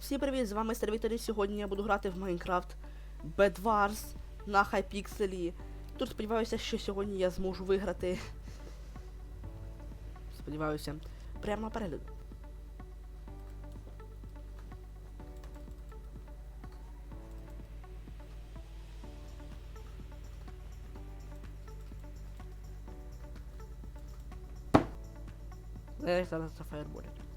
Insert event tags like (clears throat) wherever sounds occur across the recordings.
Всім привіт, з вами Віктор, і сьогодні я буду грати в Майнкрафт Bed Wars на хайпікселі. Тут сподіваюся, що сьогодні я зможу виграти. Сподіваюся. Прямо перегляд. Зараз зафаєрболять.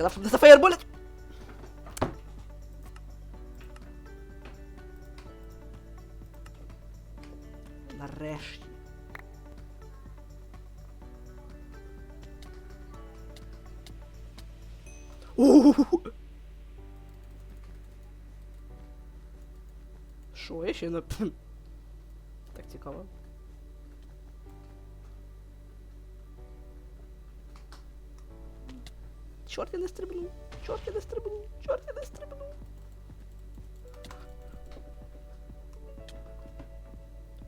Я ж казав, щоб не зафаєрболять! Нарешті. Що, я ще не... (clears throat) Так цікаво. Чорт я не стрибнув, чорт я не стрибнув, чорт я не стрибнув.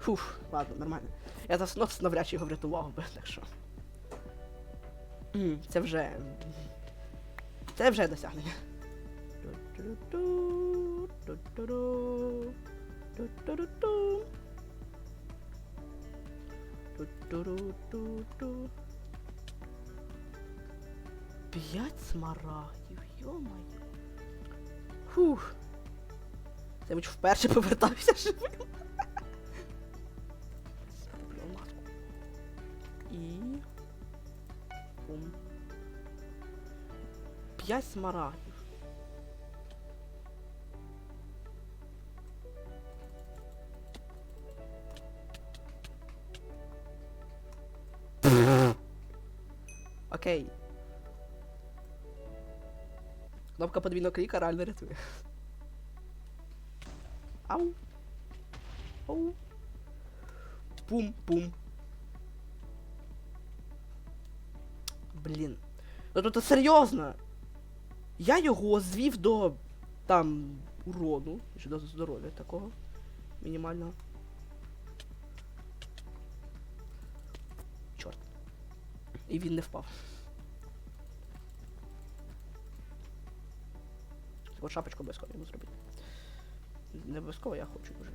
Фух, ладно, нормально. Я заснув навряд чи його врятував би, так що. Це вже. Це вже досягнення. Ту-ту-ту, ту-ту-ру, ту-ту-ру-ту. Ту-ту-ру-ту-ту. П'ять смарагдів, йо-моє. Фух. Це хоч вперше повертався живим. І. Бум. П'ять смарагдів. Окей. Кнопка подвійного кліка реально рятує. Ау. Ау. Пум-пум. Блін. Ну тут серйозно. Я його звів до там урону, чи до здоров'я такого. Мінімального. Чорт. І він не впав. От шапочку обов'язково йому зробити. Не обов'язково я хочу вже.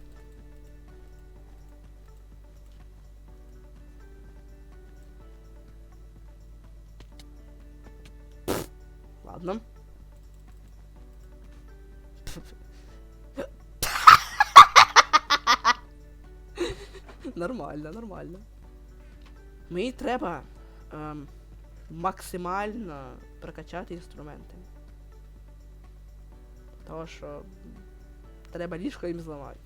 Ладно. Нормально, нормально. Мені треба ем, максимально прокачати інструменти. Того що треба ліжко їм зламати.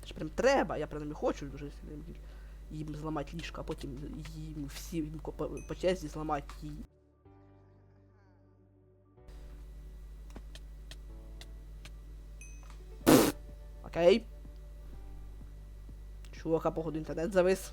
Це ж прям треба, я прям хочу дуже сильно їм- їм зламати ліжко, а потім їм всім по, по черзі зламати її. Окей. Чувака, походу, інтернет завис.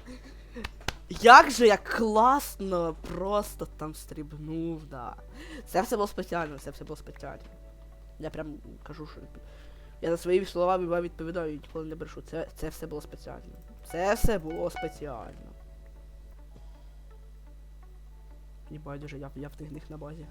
Як же я класно просто там стрибнув, да. Це все було спеціально, це все було спеціально. Я прям кажу, що я за свої слова вам відповідаю ніколи не брешу. Це, це все було спеціально. Це все було спеціально. Мені байдуже, я, я в них на базі.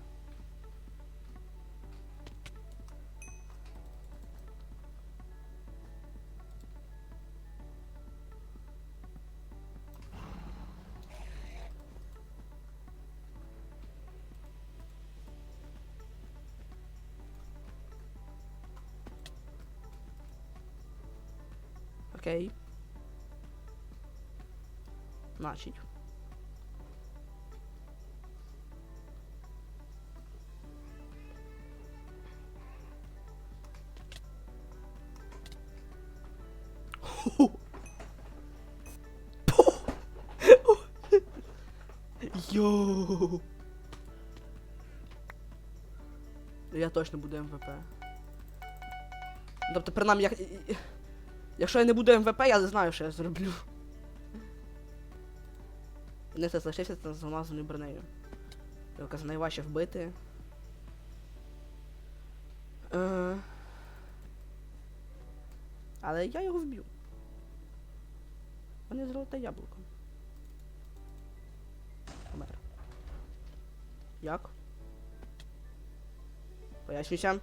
Окей. Значить. Йоу. Я точно буду МВП. Тобто, принаймні, як... якщо я не буду МВП, я не знаю, що я зроблю. Не це залишився з замазаною бронею. Яка найважче вбити. Е... Але я його вб'ю. Вони золоте яблуко. Помер. Як? Пояснюся.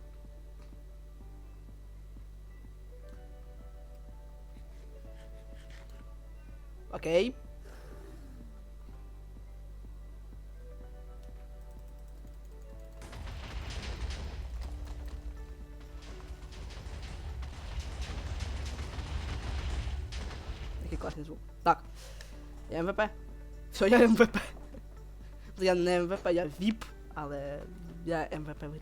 Окей. Який класний звук. Так. Я МВП. Все, я МВП. Я не МВП, я ВІП, але я МВП в грі.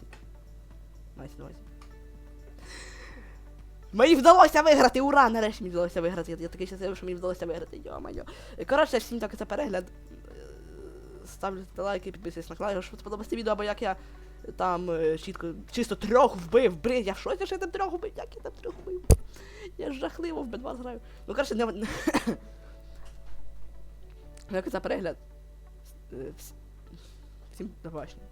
Мені вдалося виграти! Ура! Нарешті мені вдалося виграти. Я, такий щасливий, що мені вдалося виграти. Йо-моє. Коротше, всім дякую за перегляд. Ставте лайки, підписуйтесь на канал, якщо сподобається відео, або як я там е, чітко, чисто трьох вбив. Блін, я в шоці, що я там трьох вбив, як я там трьох вбив. Я ж жахливо в Б2 граю. Ну, коротше, не... (coughs) Дякую за перегляд. Е, Всім побачення.